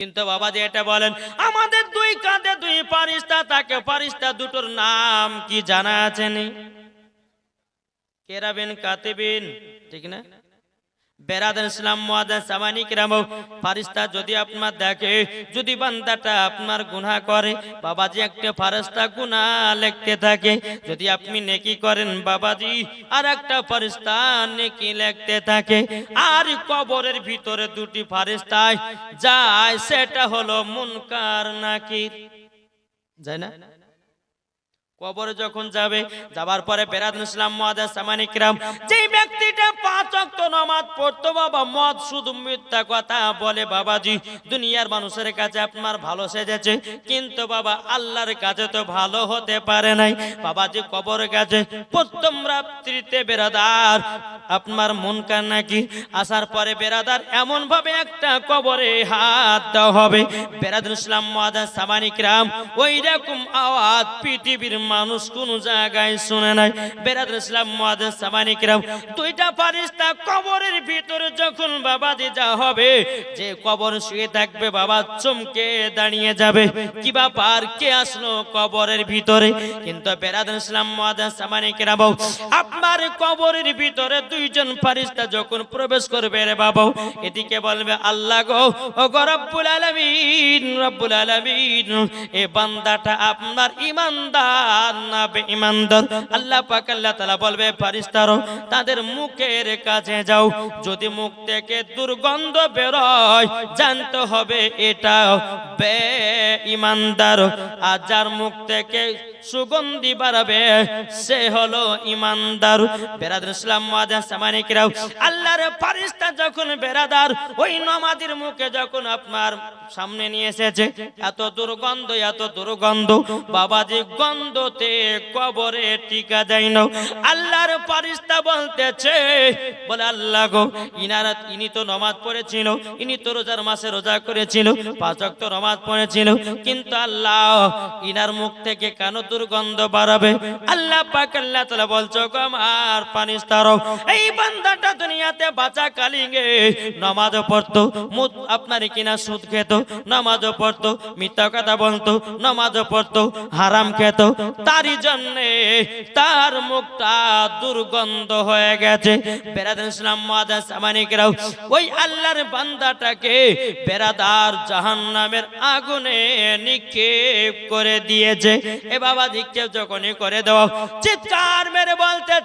কিন্তু বাবা যে এটা বলেন, আমাদের দুই কাঁধে দুই পারিস্তা তাকে পারিস্তা দুটোর নাম কি জানা আছে নি? কেরাবিন, কাতেবেন, ঠিক না? বেরাদান ইসলাম মুয়াদ্দান সামানি কিরাম ফারিস্তা যদি আপনার দেখে, যদি বান্দাটা আপনার গুনাহ করে, বাবাজি একটা ফারিস্তা গুনাহ লিখতে থাকে। যদি আপনি নেকি করেন বাবাজি আর একটা ফারিস্তা নেকি লিখতে থাকে। আর কবরের ভিতরে দুটি ফারিস্তায় যায়, সেটা হলো মুনকার নাকির। যায় না? কবরে যখন যাবে, যাবার পরে বেরাদুল ইসলাম, মহাদাস সামানিকরাম যেই ব্যক্তিটা পাঁচ নামাজ পড়তো, বাবা, মদ শুধু মিথ্যা কথা বলে, বাবাজি, দুনিয়ার মানুষের কাছে আপনার ভালো সেজেছে, কিন্তু বাবা, আল্লাহর কাছে তো ভালো হতে পারে নাই। বাবাজি, কবরের কাছে প্রথম রাত্রিতে বেরাদার, আপনার মন কান নাকি আসার পরে বেরাদার এমন ভাবে একটা কবরে হাত দেওয়া হবে। বেরাদুল ইসলাম, মহাদাস সামানিকরাম ওই রকম আওয়াজ পৃথিবীর মানুষ কোন জায়গায় শুনে নাই। বেরাদুল ইসলাম, মহাদাস সামানিকরাম দুইটা ফারিস্তা কবরের ভিতরে যখন বাবা দিয়ে যা হবে, যে কবর শুয়ে থাকবে, বাবা চমকে দাঁড়িয়ে যাবে। কি ব্যাপার? কে আসলো কবরের ভিতরে? কিন্তু বেরাদুল ইসলাম, মহাদাস সামানিকরাম আপনার কবরের ভিতরে দুইজন ফারিস্তা যখন প্রবেশ করবে রে বাবা, এদিকে বলবে, আল্লাহ গো ও রব্বুল আলামিন রব্বুল আলামিন, এ বান্দাটা আপনার ইমানদার। তাদের যাও। যদি মুখ থেকে দুর্গন্ধ বেরোয় হবে এটা মুখ থেকে সুগন্ধি বাড়াবে, সে হলো ইমানদার বেরাদার ইসলাম আল্লাহর ফারিস্তা যখন বেরাদার, ওই নমাদির মুখে যখন আপনার সামনে নিয়ে এসেছে, এত দুর্গন্ধ এত দুর্গন্ধ, বাবাজি গন্ধতে কবরে টিকা যায় না আল্লাহর ফারিস্তা বলতেছে, বলে আল্লাহ গো, ইনারা, ইনি তো নমাজ পড়েছিল, ইনি তো রোজার মাসে রোজা করেছিল, পাঁচ ওয়াক্ত নমাজ পড়েছিল, কিন্তু আল্লাহ ইনার মুখ থেকে কেন দুর্গন্ধ বাড়াবে? আল্লাহ পাক আল্লাহ তাআলা বলছো গো আমার ফারিস্তারও এই বান্দাটা দুনিয়াতে বাঁচা কালিঙ্গে নামাজ পড়তো আপনার কিনা সুদ খেত, নামাজ পড়তো, মিথ্যা কথা বলতো, নামাজ পড়তো, হারাম খেত তারই জন্যে তার মুখটা দুর্গন্ধ হয়ে গেছে। আমানিকরাও ওই আল্লাহর বান্দাটাকে বেরাদার জাহান্নামের আগুনে নিক্ষেপ করে দিয়েছে। এ বাবা যখনই করে দেওয়া চিৎকার মেরে বলতে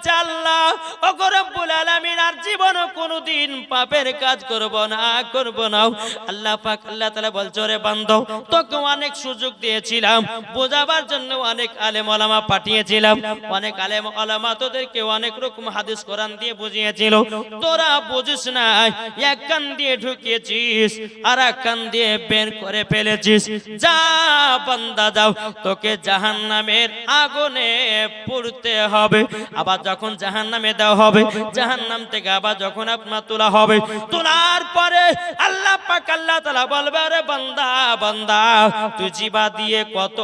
ও গো রব্বুল আলামিন, আর জীবনে কোনোদিন পাপের কাজ করব না করব না। আল্লাহ পাক, আল্লাহ তাআলা বলছো রে বান্দো, তোকে অনেক সুযোগ দিয়েছিলাম, বোঝাবার জন্য অনেক আলেম ওলামা পাঠিয়েছিলাম। অনেক আলেম ওলামা তোদেরকে অনেক রকম হাদিস কোরআন দিয়ে বুঝিয়েছিল। তোরা বুঝিস না, এক কান দিয়ে ঢুকিয়েছিস আর এক কান দিয়ে বের করে ফেলেছিস। যা বান্দা যাও তোকে জাহান্নামের আগুনে পুড়তে হবে। আবার যখন জাহান্নামে দেওয়া হবে, জাহান্নাম থেকে আবার যখন আপনার তোলা হবে, তোলার পরে আল্লাহ পাক আল্লাহ তাআলা বলবে, আরে বান্দা বান্দা, তুই জিবা দিয়ে কত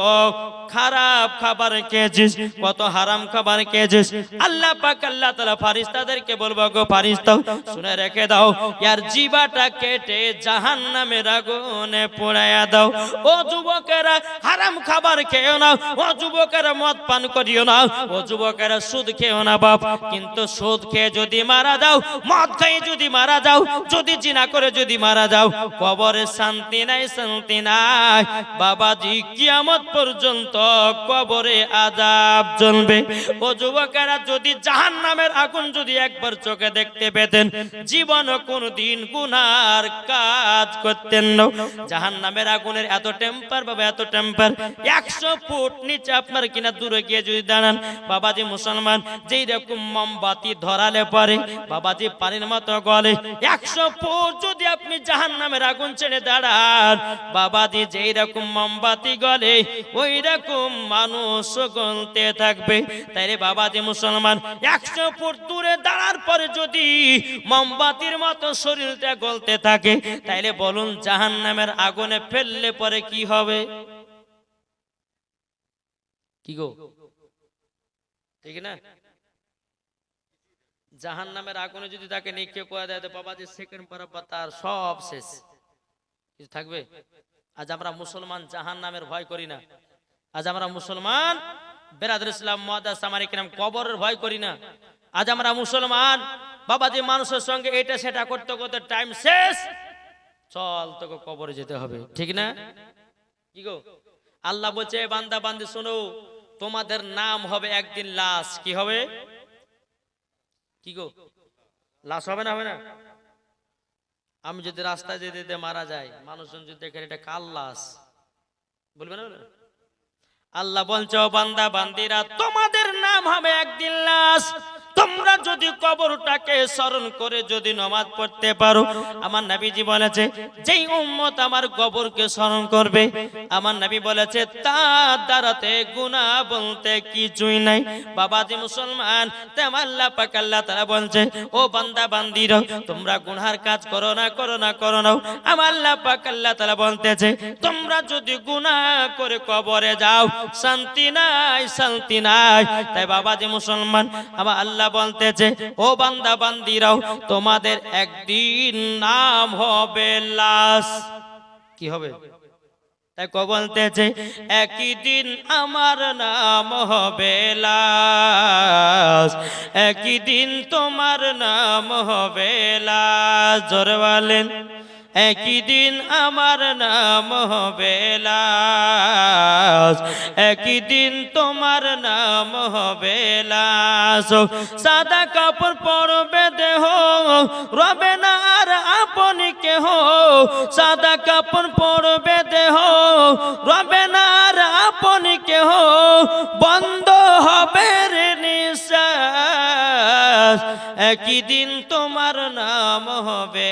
খারাপ খাবার খেয়েছিস, কত হারাম খাবার খেয়েছিস। আল্লাহ পাক, আল্লাহ তাআলা ফারিস্তাদেরকে বলব, গো ফারিস্তা শুনে রেখে দাও, ইয়ার জিবাটা কেটে জাহান্নামের আগুনে পোড়ায়া দাও। ও যুবকেরা, হারাম খাবার খেও না ও যুবকেরা মদ পান করিও না ও যুবকেরা সুদ খেও না বাপ, কিন্তু সুদ খেয়ে যদি মারা যাও, মদ খেয়ে যদি মারা যাও, যদি জিনা করে যদি মারা যাও, কবরে শান্তি নাই শান্তি নাই। বাবাজি, কিয়ামত পর্যন্ত কবরে আজাব জ্বলবে ও যুবকেরা, যদি জাহান নামের আগুন যদি একবার চোখে দেখতে পেতেন জীবন কোনদিন গুনার কাজ করতেন না। জাহান নামের আগুনের এত টেম্পার বাবা, এত টেম্পার একশো ফুট নিচে আপনার কিনা দূরে গিয়ে যদি দাঁড়ান, বাবাজি মুসলমান, যেই রকম মোমবাতি ধরালে পরে, বাবাজি পানির মতো গলে। একশো ফুট যদি আপনি জাহান নামের আগুন ছেড়ে দাঁড়ান, বাবাজি যেই রকম মোমবাতি গলে, ওই রকম মানুষ গলতে থাকবে। তাই রে বাবাজি মুসলমান, একশো ফুট দূরে দাঁড়ার পরে যদি মোমবাতির মতো শরীরটা গলতে থাকে, তাইলে বলুন জাহান নামের আগুনে ফেললে পরে কি হবে? কি গো? ঠিক না? জাহান নামের আগুনে যদি তাকে নিক্ষেপ করে দেয় তো বাবাজি সেকেন্ড তার সব শেষ। কিছু থাকবে? আজ আমরা মুসলমান জাহান নামের ভয় করি না। আজ আমরা মুসলমান। বেরাদুল ইসলাম, মহাদাস আমার কিরাম কবরের ভয় করি না। আজ আমরা মুসলমান। বাবাজি মানুষের সঙ্গে এটা সেটা করতে করতে টাইম শেষ। চল তোকে কবরে যেতে হবে, ঠিক না? কি গো? আল্লাহ বলছে বান্দা, বান্দি, শোনো, তোমাদের নাম হবে একদিন লাশ। কি হবে? কি গো? লাশ হবে না হবে না? আমি যদি রাস্তায় যেতে যেতে মারা যাই, মানুষজন যদি দেখে, এটা কাল লাশ? বলবে না? আল্লাহ বলছো "ও বান্দা বান্দিরা তোমাদের নাম হবে একদিন লাশ। তোমরা যদি কবরটাকে স্মরণ করে যদি নমাজ পড়তে পারো, আমার নবীজি বলেছে, যেই উম্মত আমার কবরকে স্মরণ করবে, আমার নবী বলেছে, তার দ্বারাতে গুনাহ বলতে কিছুই নাই। বাবাজি মুসলমান, তেম আল্লাহ পাক আল্লাহ তারা বলছে, ও বান্দা বান্দির, তোমরা গুনহার কাজ করো না করো না করো না। আমার আল্লাহ পাক তারা বলতেছে, তোমরা যদি গুনাহ করে কবরে যাও, শান্তি নাই শান্তি নাই। তাই বাবাজি মুসলমান, আমার আল্লাহ বলতেছে, ও বান্দা, বান্দিরাও, তোমাদের একদিন নাম হবে লাশ। কি হবে? তাই ক বলতেছে, একই দিন আমার নাম হবে লাশ। একই দিন তোমার নাম হবে লাশ। জোরে বলেন। একই দিন আমার নাম হবে লাশ। একই দিন তোমার নাম হবে লাশ। সাদা কাপড় পরবে দেহ, রবে না আর আপনি কেহ। সাদা কাপড় পরবে দেহ, রবে না আর আপনি কেহ। বন্ধ হবে একই দিন তোমার নাম হবে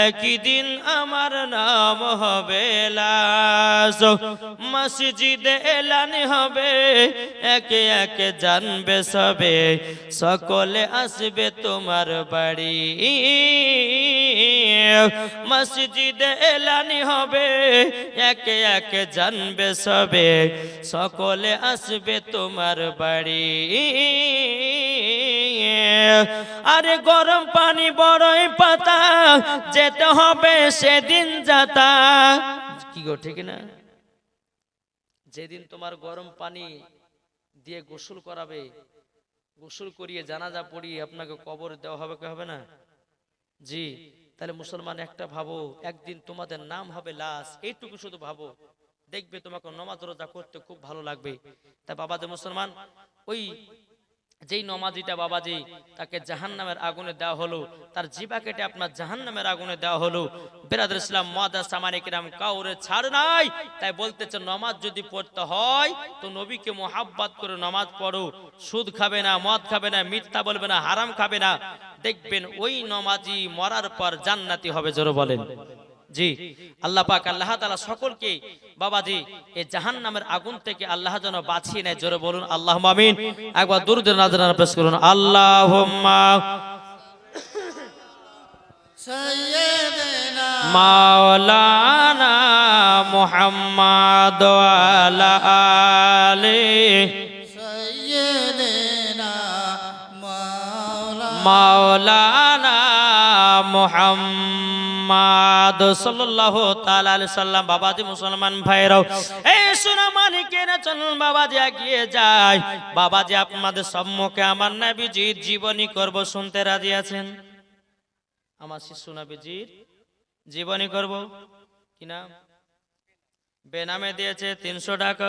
একই দিন আমার নাম হবে মসজিদে এলানি হবে। একে একে জানবে সবে। সকলে আসবে তোমার বাড়ি। মসজিদে এলানি হবে। একে একে জানবে সবে। সকলে আসবে তোমার বাড়ি। আরে গরম পানি বড়ই পাতা, যেতে হবে সেদিন যাতা। কি গো, ঠিক না? যেদিন তোমার গরম পানি দিয়ে গোসল করাবে, গোসল করিয়ে জানাজা পড়িয়ে আপনাকে কবর দেওয়া হবে, কি হবে না? জি, তাহলে মুসলমান একটা ভাবো, একদিন তোমাদের নাম হবে লাশ, এইটুকু শুধু ভাবো। দেখবে তোমাকে নমাজ রোজা করতে খুব ভালো লাগবে। তা বাবাদের মুসলমান, ওই যেই নমাজিটা বাবাজি, তাকে জাহান নামের আগুনে দেওয়া হলো, তার জিবা কেটে আপনার জাহান নামের আগুনে দেওয়া হলো। বেরাদ ইসলাম মহাদা সামানিকরাম কাউরে ছাড় নাই। তাই বলতেছে, নমাজ যদি পড়তে হয়, তো নবীকে মোহাব্বত করে নমাজ পড়ো। সুদ খাবে না, মদ খাবে না, মিথ্যা বলবে না, হারাম খাবে না। দেখবেন ওই নমাজি মরার পর জান্নাতি হবে, জোরে বলেন। জি আল্লাহ পাক আল্লাহ তাআলা সকলকে বাবাজি এই জাহান্নামের আগুন থেকে আল্লাহ যেন বাঁচিয়ে নেয় জোরে বলুন আল্লাহ আমিন একবার দূর দূর নাজরানা পেশ করুন আল্লাহুম্মা سيدنا মাওলানা মুহাম্মদ ওয়ালা আলি سيدنا مولانا মাওলানা মুহাম্মদ সাল্লাল্লাহু তাআলা আলাইহি সাল্লাম, বাবাজি মুসলমান ভাইরাও এই সোনা মানিকের চলুন বাবাজি এগিয়ে যায় বাবাজি আপনাদের সম্মুখে আমার নবীজির জীবনী করব শুনতে রাজি আছেন? আমার শিশু নবীজির জীবনী করব। কি নাম? বেনামে দিয়েছে তিনশো টাকা।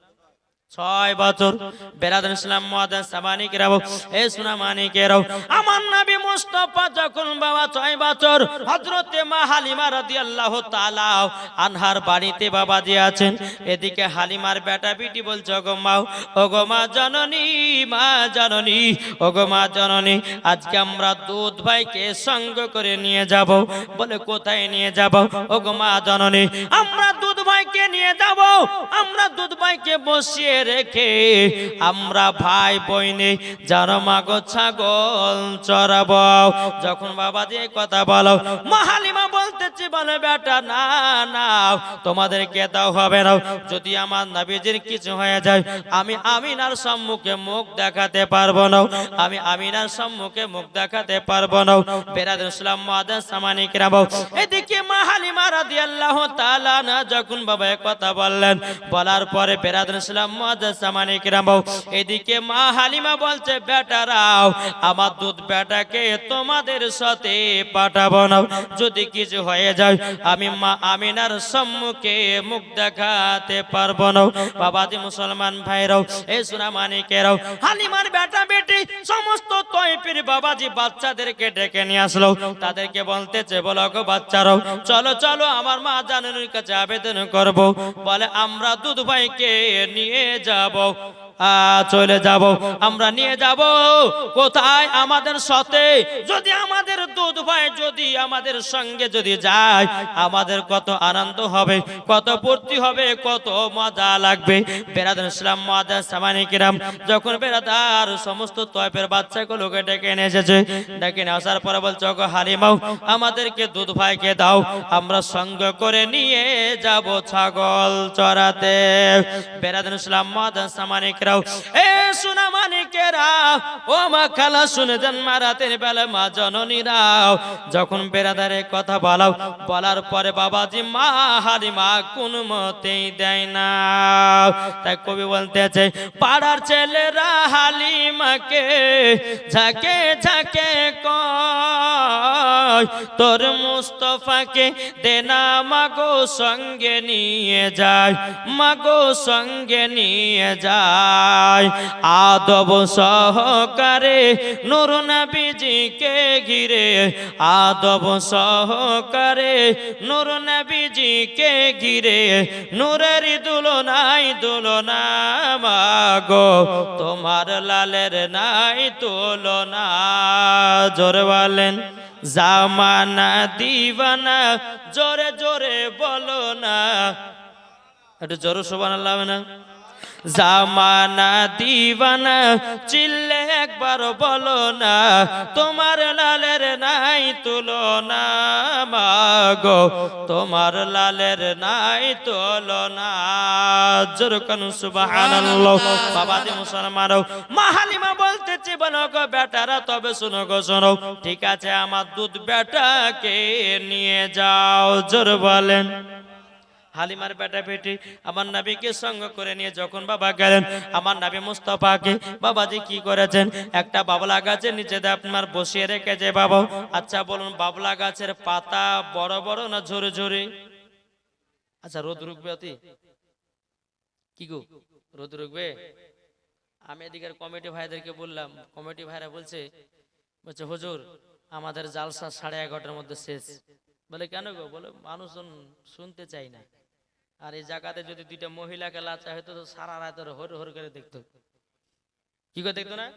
ছয় বছর। বেরাদুল ইসলাম মহাদান সাবানিক রাও এ সোনা মানিকেরাও আমার নবী মুস্তাফা যখন বাবা ছয় বছর, হযরতে মা হালিমা রাদিয়াল্লাহু তাআলা আনহার বাড়িতে বাবা যে আছেন। এদিকে হালিমার বেটা বিটি বলছে, ওগো মা ওগো মা জননী মা জননী, ওগো মা জননী, আজকে আমরা দুধ ভাইকে সঙ্গ করে নিয়ে যাব বলে কোথায় নিয়ে যাব? ওগো মা জননী, আমরা দুধ ভাইকে নিয়ে যাব, আমরা দুধ ভাইকে বসিয়ে রেখে আমরা ভাই বইনে যারা মাগো ছাগল চড়াবো। যখন বাবা দিয়ে কথা বলো মাহালিমা বলতেছি বলে বেটা না না, তোমাদেরকে দাও, হবে না। যদি আমার নবীজির কিছু হয়ে যায়, আমি আমিনার সম্মুখে মুখ দেখাতে পারব না। আমি আমিনার সম্মুখে মুখ দেখাতে পারব না। বেরাদ ইসলাম সামানিক এদিকে না, যখন বাবা কথা বললেন, বলার পরে বেরাদ ইসলাম সামানিক রাবো এদিকে মা হালিমা বলছে বেটারাও আমার দুধ বেটাকে তোমাদের সাথে পাঠাবো না। যদি কিছু হয়ে যায়। আমি মা আমিনার সম্মুখে মুখ দেখাতে পারব না। বাবাজি মুসলমান ভাইরাও, এ সোনা মানিকেরাও, হালিমার বেটা বেটি, সমস্ত তৈপির বাবাজি বাচ্চাদেরকে ডেকে নিয়ে আসলো। তাদেরকে বলতেছে, বলো গো বাচ্চারাও, চলো চলো, আমার মা জানুর কাছে আবেদন করব। বলে, আমরা দুধ ভাইকে নিয়ে যাব। চলে যাব। আমরা নিয়ে যাব। কোথায়? আমাদের সাথে। যদি আমাদের দুধ ভাই যদি আমাদের সঙ্গে যদি যায়, আমাদের কত আনন্দ হবে, কত ফুর্তি হবে, কত মজা লাগবে। বেরাদার ইসলাম মজা সামানিকিরাম যখন বেরাদার সমস্ত তয়পের বাচ্চাগুলোকে ডেকে এনে এসেছে, ডেকে নিয়ে আসার পরে বলছে, ওগো হালিমাও, আমাদেরকে দুধ ভাইকে দাও? আমরা সঙ্গ করে নিয়ে যাব ছাগল চড়াতে। বেরাদার ইসলাম মজা সামানিকরাও এ সোনা মানিকেরা, ও মা খালা, শুনে যান মারাতের বেলা, মা জননীরাও যখন বেরাদারে কথা বলাও, বলার পরে বাবাজি, মা হালিমা কোন মতেই দেয় না। তাই কবি বলতেছে, পাড়ার ছেলেরা হালিমাকে ঝাঁকে ঝাঁকে কয়, তোর মুস্তফাকে দেনা মাগো সঙ্গে নিয়ে যায় মাগো সঙ্গে নিয়ে যায়। আদব সহকারে নুর নবীজিকে ঘিরে, আদব সহকারে নুর নবীজিকে ঘিরে, নূরের দুলনাই দুলনা মাগো, তোমার লালের নাই তুলনা। জোরে বলেন, জামানা দিবানা, জোরে জোরে বলো না। একটু জোরে শোভান আল্লাহ না জামানা দিবানা, চিল্লে একবার বলো না, তোমার লালের নাই তুলনা, মাগো, তোমার লালের নাই তুলনা। জোরকানু সুবহানাল্লাহ। বাবা দি মুসলমানও, মাহালিমা বলতেছি বলো গো বেটারা, তবে শুনো গো, শোনো। ঠিক আছে, আমার দুধ বেটাকে নিয়ে যাও, জোর বলেন। হালিমার বেটা বেটি আমার নাবিকে সঙ্গ করে নিয়ে যখন বাবা গেলেন, আমার নাবি মুস্তফাকে, বাবাজি কি করেছেন? একটা বাবলা গাছের নিচে আপনার বসিয়ে রেখেছে বাবা আচ্ছা বলুন, বাবলা গাছের পাতা বড় বড় না ঝরে ঝরে? আচ্ছা রোদ রুকবে অতি? কি গো, রোদ রুকবে? আমি এদিকের কমিটি ভাইদেরকে বললাম, কমিটি ভাইরা বলছে বলছে, হুজুর, আমাদের জালসা সাড়ে এগারোটার মধ্যে শেষ। বলে, কেন গো? বলে, মানুষজন শুনতে চাই না। আর এই জায়গাতে যদি দুইটা মহিলাকে লাচা হইতো, তো সারা রাত ওরা হর হর করে দেখতো। কি গো, দেখতো না?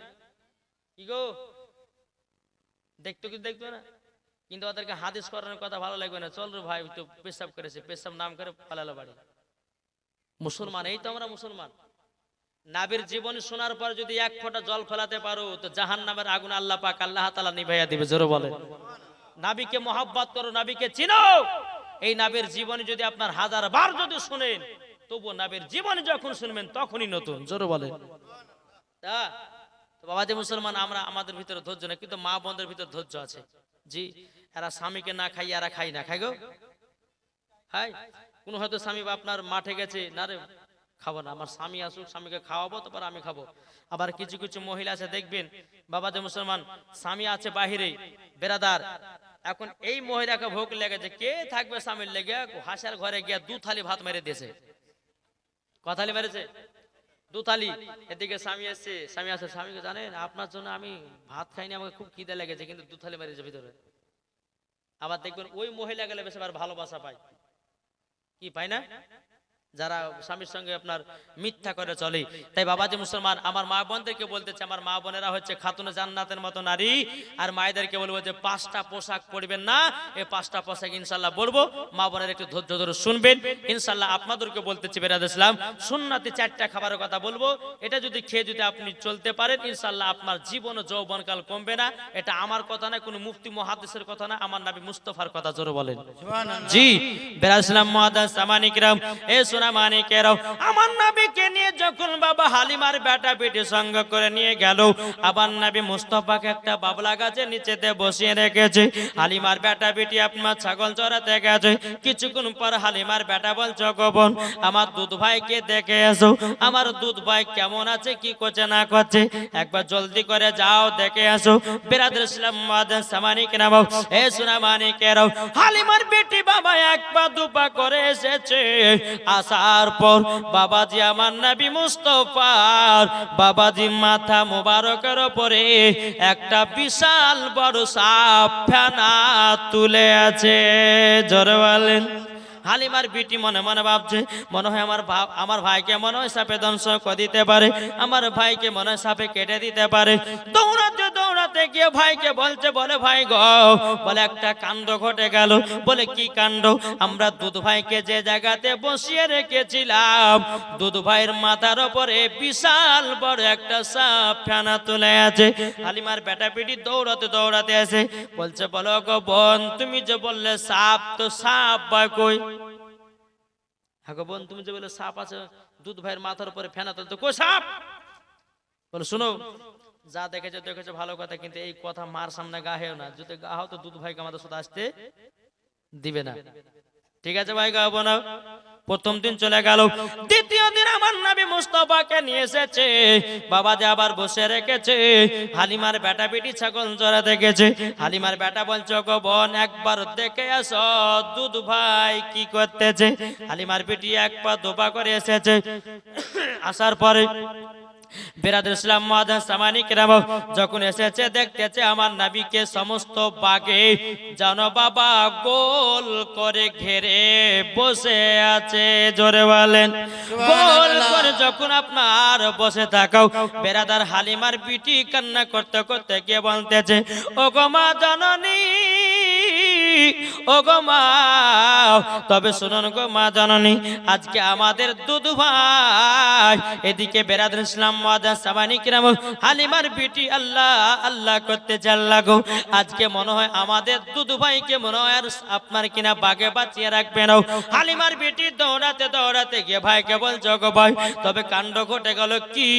কি গো? দেখতো কি, দেখতো না? কিন্তু ওদেরকে হাদিস করানোর কথা ভালো লাগবে না। চল রে ভাই তো পেশাব করেছে, পেশাব নাম করে পালালো বাড়ি। মুসলমান, এই তো আমরা মুসলমান। নাবির জীবন শোনার পর যদি এক ফোঁটা জল ফেলাতে পারো, তো জাহান নামের আগুন আল্লাহ পাক আল্লাহ তালা নিভাইয়া দিবে, জোরে বলে নাবিকে মহাব্বত করো, নাবিকে চিনো! এই নাবের জীবনে যদি আপনার হাজার বার যদি শুনেন তবু নাবের জীবনে যখন শুনবেন, তখনই নতুন। জোরে বলে তা, তো বাবাজি মুসলমান, আমরা আমাদের ভিতরে ধৈর্য না কিন্তু মা বোনদের ভিতরে ধৈর্য আছে। জি, এরা স্বামীকে না খাই, এরা খাই না। খাই গো। হাই কোন হয়তো স্বামী বা আপনার মাঠে গেছে, না রে, খাব না। আমার স্বামী আসুক, স্বামীকে খাওয়াবো, তারপর আমি খাব। আবার কিছু কিছু মহিলা আছে, দেখবেন বাবা যে মুসলমান, স্বামী আছে বাহিরে বেরাদার এখন এই মহিলাকে ভোগ লেগেছে কে থাকবে স্বামীর লেগে? হাসার ঘরে গিয়া দু থালি ভাত মেরে দিয়েছে। কথালি মেরেছে? দু থালি এদিকে স্বামী এসছে, স্বামী আছে স্বামীকে জানেন, আপনার জন্য আমি ভাত খাইনি, আমাকে খুব খিদে লেগেছে, কিন্তু দু থালি মেরেছে ভিতরে। আবার দেখবেন ওই মহিলা গেলে বেশি আবার ভালোবাসা পায়। কি পায় না? যারা স্বামীর সঙ্গে আপনার মিথ্যা করে চলে। তাই বাবাজি মুসলমান আমার মা বোনদেরকে বলতেছে আমার মা বোনেরা হচ্ছে খাতুনে জান্নাতের মতো নারী আর মায়েদেরকে বলব যে পাঁচটা পোশাক পরবেন না এই পাঁচটা পোশাক ইনশাল্লাহ বলব। মা বোনের একটু ধৈর্য ধরে শুনবেন। ইনশাল্লাহ আপনাদেরকে বলতেছি বেরাদ ইসলাম সুন্নাতে চারটা খাবারের কথা বলব। এটা যদি খেয়ে যদি আপনি চলতে পারেন ইনশাল্লাহ আপনার জীবন ও যৌবনকাল কমবে না। এটা আমার কথা না কোনো মুফতি মহাদেশের কথা না আমার নাবি মুস্তফার কথা জোরে বলেন। সুবহানাল্লাহ। জি বেরাসলাম মহাদাস সামানিকরাম এ সোনা মানিকেরাও আমার নবীকে নিয়ে যখন বাবা হালিমার বেটা বেটি সঙ্গ করে নিয়ে গেল, আবার নবী মুস্তফাকে একটা বাবলা গাছের নিচেতে বসিয়ে রেখেছে। হালিমার বেটা বেটি আপনার ছাগল চড়াতে গেছে। কিছুক্ষণ পর হালিমার বেটা বলছো গোবন আমার দুধ ভাইকে দেখে এসো। আমার দুধ ভাই কেমন আছে, কি করছে, না করছে? একবার জলদি করে যাও, দেখে আসো বেরাদ ইসলাম মহাদাস সামানিকরাম এ সোনা মানিকেরাও হালিমার বেটি বাবা এক পা দুপা করে এসেছে। আসার পর বাবাজি আমার নাবি মুস্তফার বাবাজি মাথা মোবারকের ওপরে একটা বিশাল বড় সাপ ফেনা তুলে আছে। জোরে বলেন। হালিমার বিটি মনে মনে ভাবছে, মনে হয় আমার ভাব আমার ভাইকে মনে হয় সাপে ধ্বংস করে দিতে পারে, আমার ভাইকে মনে হয় সাপে কেটে দিতে পারে। দৌড়াতে দৌড়াতে গিয়ে ভাইকে বলছে, বলে, ভাই গো, বলে, একটা কাণ্ড ঘটে গেল। বলে, কি কাণ্ড? আমরা দুধ ভাইকে যে জায়গাতে বসিয়ে রেখেছিলাম, দুধ ভাইয়ের মাথার ওপরে বিশাল বড় একটা সাপ ফেনা তুলে আছে। হালিমার বেটা পিটি দৌড়াতে দৌড়াতে আছে। বলছে, বলো গো বোন, তুমি যে বললে সাপ, তো সাপ বা কই? হ্যাঁ বোন, তুমি যে বলে সাপ আছে, দুধ ভাইয়ের মাথার উপরে ফেনা তো কই সাপ? বলে, শুনো, যা দেখেছে, দেখেছ, ভালো কথা, কিন্তু এই কথা মার সামনে গাহেও না। যদি গাহাও, তো দুধ ভাইকে আমাদের সাথে আসতে দিবে না। ঠিক আছে ভাই গাবো না প্রথম দিন চলে গেল। দ্বিতীয় দিন আমার নবী মুস্তফাকে নিয়ে এসেছে বাবা যে আবার বসে রেখেছে, হালিমার বেটা বেটি ছাগল জোড়া দেখেছে। হালিমার বেটা বলছো গো বোন, একবার দেখে আসো, দুধ ভাই কি করতেছে? হালিমার বেটি এক পা দোপা করে এসেছে। আসার পরে যখন এসেছে, দেখতেছে আমার নবীকে সমস্ত বাগে বাবা গোল করে ঘেরে বসে আছে। জোরে বলেন, গোল করে যখন আপনার বসে থাকাও বেরাদার হালিমার বিটি কান্না করতে করতে গিয়ে বলতেছে ও গো জননী তবে শুনুন গো মা জননী, আজকে আমাদের দুধ ভাই, এদিকে বেরাদ ইসলাম মাদা সাবানি কিরাম, হালিমার বিটি আল্লাহ আল্লাহ করতে চাল্লা গো আজকে মনে হয় আমাদের দুধ ভাইকে মনে হয় আর আপনার কিনা বাগে বাঁচিয়ে রাখবেন হালিমার বিটি দৌড়াতে দৌড়াতে গিয়ে ভাইকে বলছো গো ভাই, তবে কাণ্ড ঘটে গেল কি?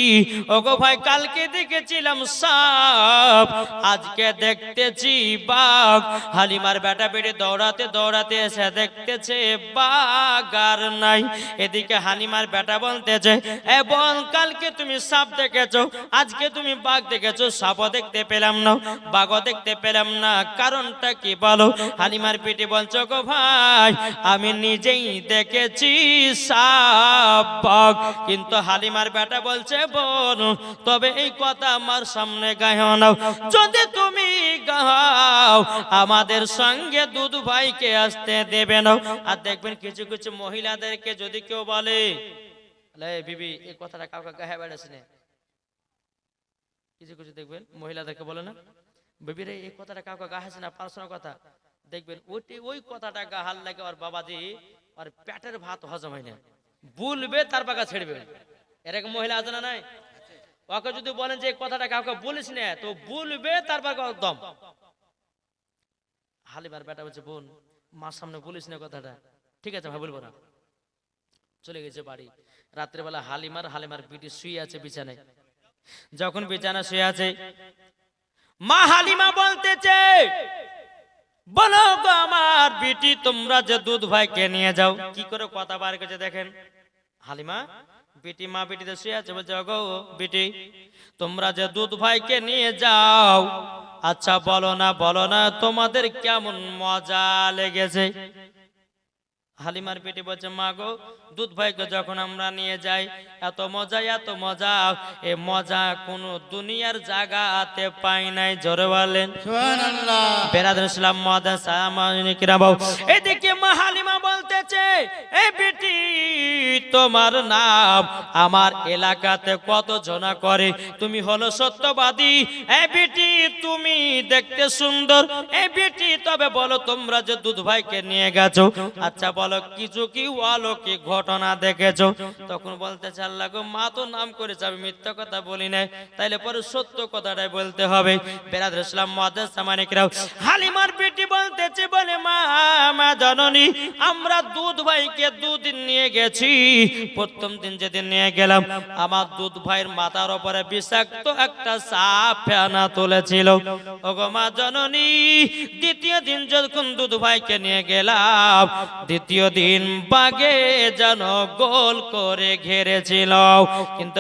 ও গো ভাই, কালকে দেখেছিলাম সাপ, আজকে দেখতেছি বাঘ। হালিমার বেটা বেড়ে দৌড়াতে দৌড়াতে এসে দেখতেছে বাঘ আর নাই। এদিকে হালিমার বেটা বলতেছে, এ বল কালকে তুমি সাপ দেখেছ, আজকে তুমি বাঘ দেখেছ, সাপও দেখতে পেলাম না, বাঘও দেখতে পেলাম না, কারণটা কি বলো? হালিমার পেটে বলছো গো ভাই, আমি নিজেই দেখেছি সাপ, বাঘ। কিন্তু হালিমার বেটা বলছে, বোন, তবে এই কথা আমার সামনে গাও নাও যদি তুমি গাও, আমাদের সঙ্গে দুধ ভাইকে আসতে দেবে না। আর দেখবেন কিছু কিছু মহিলাদেরকে যদি কেউ বলে বিবি, এই কথাটা কাউকে গায়ে বেড়াছে না। কিছু কিছু দেখবেন মহিলাদেরকে বলে না এই কথাটা কাউকে না, পার্সোনাল কথা। দেখবেন ওইটি ওই কথাটা গাহাল লাগে ওর বাবাজি আর পেটের ভাত হজম হয় না। তার ছেড়বে। এরকম মহিলা আছে না নাই? ওকে যদি বলেন যে কথাটা কাউকে বলিস না, তো বলবে তারপর দম হালিবার বেটা বলছে বোন, মার সামনে বলিস না কথাটা। ঠিক আছে, ভাই, বলব না। চলে গেছে বাড়ি। রাত্রেবেলা হালিমার হালিমার বিটি শুয়ে আছে বিছানায়। যখন বিছানা শুয়ে আছে, মা হালিমা বলতেছে, বলো গো আমার বিটি, তোমরা যে দুধ ভাইকে নিয়ে যাও। কি করে কথা বার করছে দেখেন? হালিমা, বিটি, মা বিটিতে শুয়ে আছে, বলছে গো বিটি, তোমরা যে দুধ ভাইকে নিয়ে যাও আচ্ছা বলো না বলো না তোমাদের কেমন মজা লেগেছে? হালিমার পেটে বলছে মা গো দুধ ভাইকে যখন আমরা নিয়ে যাই এত মজা এত মজা। এ মজা কোন দুনিয়ার জায়গাতে পাই নাই জোরে বলেন। সুবহানাল্লাহ। বেরাদুল ইসলাম রাবাও এদিকে মা হালিমা বলতেছে এই বেটি তোমার নাম আমার এলাকাতে কত জনা করে? তুমি হলো সত্যবাদী। এ বেটি তুমি দেখতে সুন্দর। এ বেটি তবে বলো তোমরা যে দুধ ভাইকে নিয়ে গেছো? আচ্ছা বলো কিছু কি অলৌকিক ঘটনা দেখেছ? তখন বলতে চাল্লা গো, মা তো নাম করেছে, আমি মিথ্যা কথা বলি নাই। তাইলে পরে সত্য কথাটাই বলতে হবে। বেরাদ ইসলাম, মহাদেশ সামানিকরাও হালিমার বেটি বলতেছে, বলে, মা মা জননী, আমরা দুধ ভাইকে দুদিন নিয়ে গেছি। প্রথম দিন যেদিন নিয়ে গেলাম, আমার দুধ ভাইয়ের মাথার উপরে বিষাক্ত একটা সাপ ফেনা তুলেছিল। ওগো মা জননী দ্বিতীয় দিন যখন দুধ ভাইকে নিয়ে গেলাম, দ্বিতীয় দিন বাগে যেন গোল করে ঘেরেছিল। কিন্তু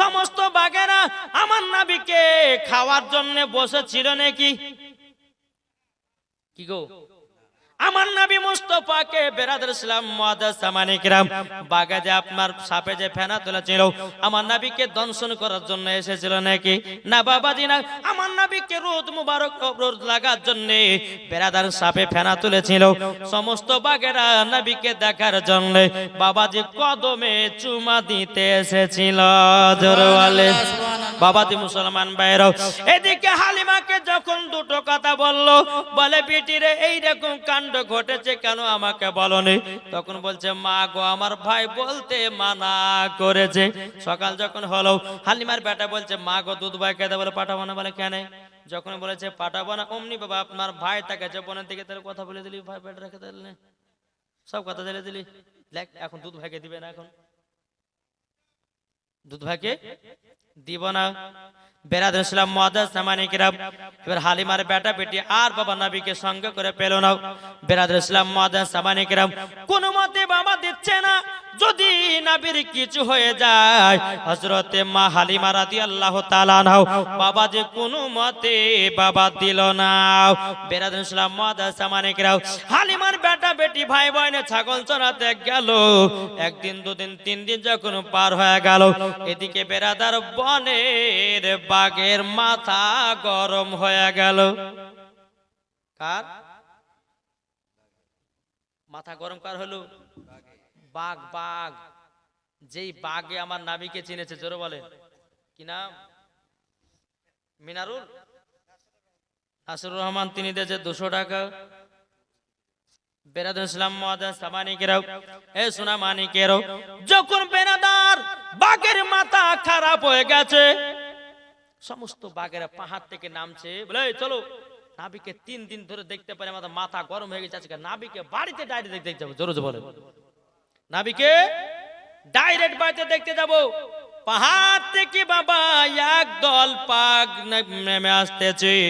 সমস্ত বাগেরা আমার নাবিকে খাওয়ার জন্য বসেছিল নাকি? কি গো? আমার নবী মুস্তফাকে বেরাদর ইসলাম মুআদ্দাস সামানিকরাম বাগে আপনার সাপে যে ফেনা তুলেছিল, আমার নবীকে দংশন করার জন্য এসেছিল নাকি? না বাবাজি না, আমার নবীকে রোদ মুবারক, রোদ লাগার জন্য বেরাদার সাপে ফেনা তুলেছিল। সমস্ত বাগেরা নবীকে দেখার জন্য বাবাজি কদমে চুমা দিতে এসেছিল। জোরওয়ালে বাবাজি মুসলমান ভাইরাও এদিকে হালিমাকে যখন দুটো কথা বলল, বলে, বিটিরে, এইরকম কাণ্ড ঘটেছে কেন আমাকে বলনি? তখন বলছে, মা গো, আমার ভাই বলতে মানা করেছে। সকাল যখন হলো, হালিমার বেটা বলছে, মা গো, দুধ ভাই খেতে বলে পাঠাবো না বলে কেন? যখন বলেছে, পাঠাবো না, অমনি বাবা, আপনার ভাই তাকে বোনের দিকে তাহলে কথা বলে দিলি, ভাই বেটা রেখে দিলে, সব কথা দিলে দিলি। দেখ, এখন দুধ ভাইকে দিবে না এখন। দুধ ভাইকে দিব না। বেরাদ ইসলাম মহাদাস সামানিকরাম এবার হালিমার বেটা বেটি আর বাবা নবীকে সঙ্গে করে পেল না। বেরাদ ইসলাম মহাদাস সামানিকরাম কোনো মতে বাবা দিচ্ছে না। যদি নবীর কিছু হয়ে যায় হজরতে মা হালিমা রাদিয়াল্লাহু তাআলা নাও বাবা যে কোন মতে বাবা দিল না। বেরাদ ইসলাম সামানিকরাম হালিমার বেটা বেটি ভাই বোনে ছাগল চড়াতে গেল। একদিন, দুদিন, তিন দিন যখন পার হয়ে গেল, এদিকে বেরাদার বনের বাঘের মাথা গরম হয়ে গেল। কার? মাথা গরম কার হলো? বাঘ বাঘ। যেই বাঘে আমার নাবিকে চিনেছে, জোরে বলে। কি নাম? মিনারুল? নাসিরুর রহমান, তিনি দিয়েছে দুশো টাকা। ইসলাম যখন বেরাদার বাঘের মাথা খারাপ হয়ে গেছে, সমস্ত থেকে নামছে। বলে চলো। নাবিকে তিন দিন ধরে দেখতে পারে মাথা গরম হয়ে গেছে। নাবিকে বাড়িতে ডাইরেক্ট দেখতে যাব। জোরে বলে। নাবিকে ডাইরেক্ট বাড়িতে দেখতে যাব। পাহাড় থেকে বাবা এক দল পাক নে- নেমে আসতেছে।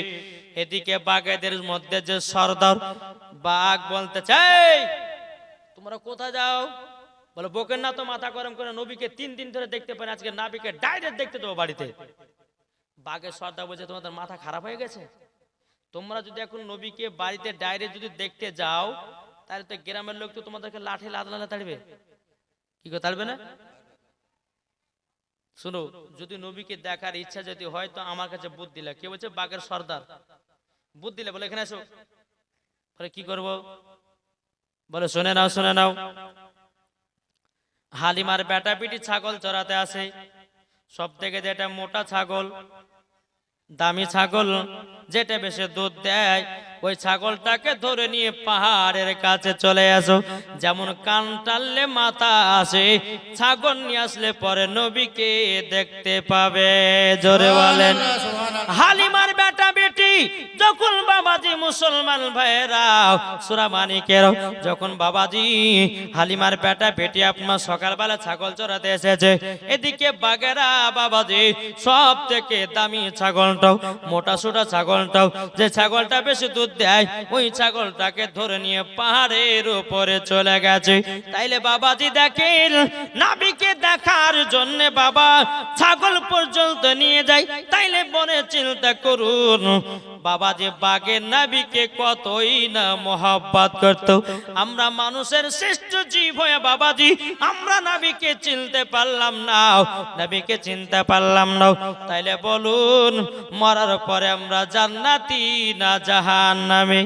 এদিকে বাঘেদের মধ্যে যে সর্দার বাঘ বলতে চাই তোমরা কোথায় যাও? বলে, বকের না তো মাথা গরম করে নবীকে তিন দিন ধরে দেখতে পারে আজকে নাবিকে ডাইরেক্ট দেখতে দেবো বাড়িতে। বাঘের সর্দার বলছে, তোমাদের মাথা খারাপ হয়ে গেছে? তোমরা যদি এখন নবীকে বাড়িতে ডাইরেক্ট যদি দেখতে যাও তাহলে তো গ্রামের লোক তো তোমাদেরকে লাঠি লাদলালে তাড়বে। কি করে তাড়বে না? শুনো, যদি নবীকে দেখার ইচ্ছা যদি হয় তো আমার কাছে বুদ্ধ দিলে কে বলছে? বাঘের সর্দার। বুদ্ধ দিলে বলে এখানে এসো। বলে, কি করব? বলে, শুনে নাও শুনে নাও। হালিমার বেটা পিটি ছাগল চড়াতে আসে। সব থেকে যেটা মোটা ছাগল, দামি ছাগল, যেটা বেশি দুধ দেয় ওই ছাগলটাকে ধরে নিয়ে পাহাড়ের কাছে চলে আসো। যেমন কান টানলে মাথা আসে ছাগল নিয়ে আসলে পরে নবীকে দেখতে পাবে। জোরে বলেন হালিমার বেটা বেটি যখন বাবাজি মুসলমান ভাইয়েরা সুরা মানিকের যখন বাবাজি হালিমার বেটা বেটি আপনার সকালবেলা ছাগল চড়াতে এসেছে এদিকে বাগেরা বাবাজি সব থেকে দামি ছাগলটাও মোটা সোটা ছাগলটাও যে ছাগলটা বেশি দুধ দেয়। ওই ছাগলটাকে ধরে নিয়ে পাহাড়ের উপরে চলে গেছে। তাইলে বাবাজি দেখেন, নাবিকে দেখার জন্য বাবা ছাগল পর্যন্ত নিয়ে যায়। তাইলে মনে চিন্তা করুন বাবা যে বাঘের নাবিকে কতই না মহাব্বাত করত। আমরা মানুষের শ্রেষ্ঠ জীব হয়ে বাবাজি, আমরা নাবিকে চিনতে পারলাম না, নাবিকে চিনতে পারলাম না। তাইলে বলুন, মরার পরে আমরা জান্নাতি না জাহান? নামে